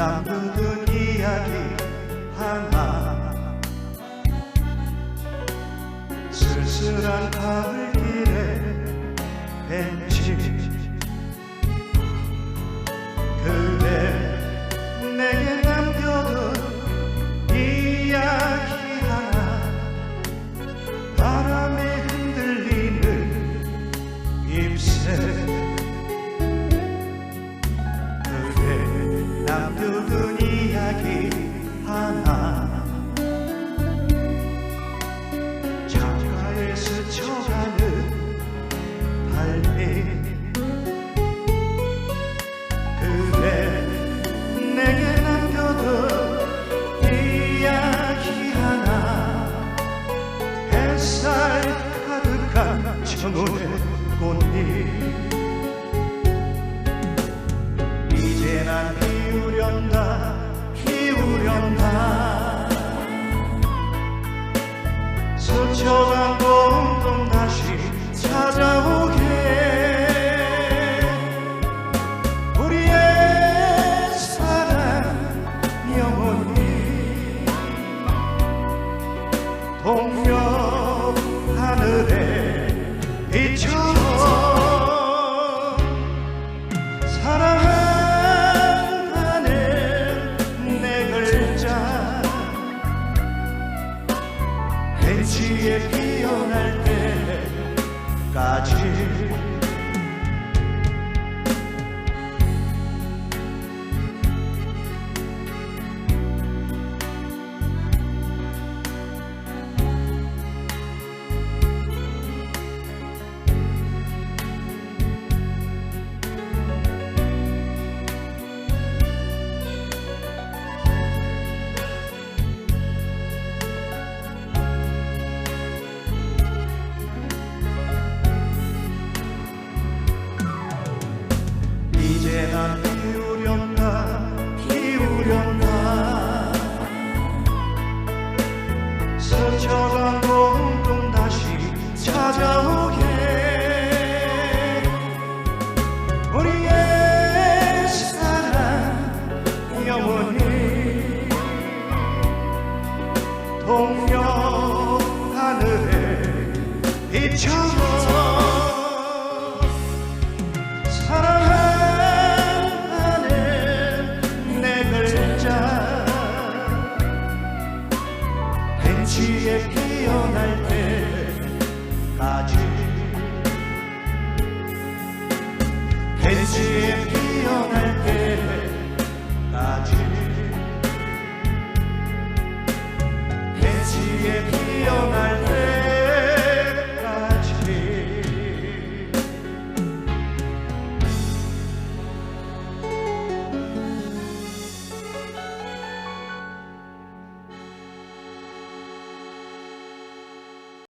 남은 이야기 하나. 쓸쓸한 가을 눈의 꽃잎. 이제 난 피우련다 피우련다. 위에 피어날 때까지 영원히 동력 하늘에 비춰 위에 피어날 때까지.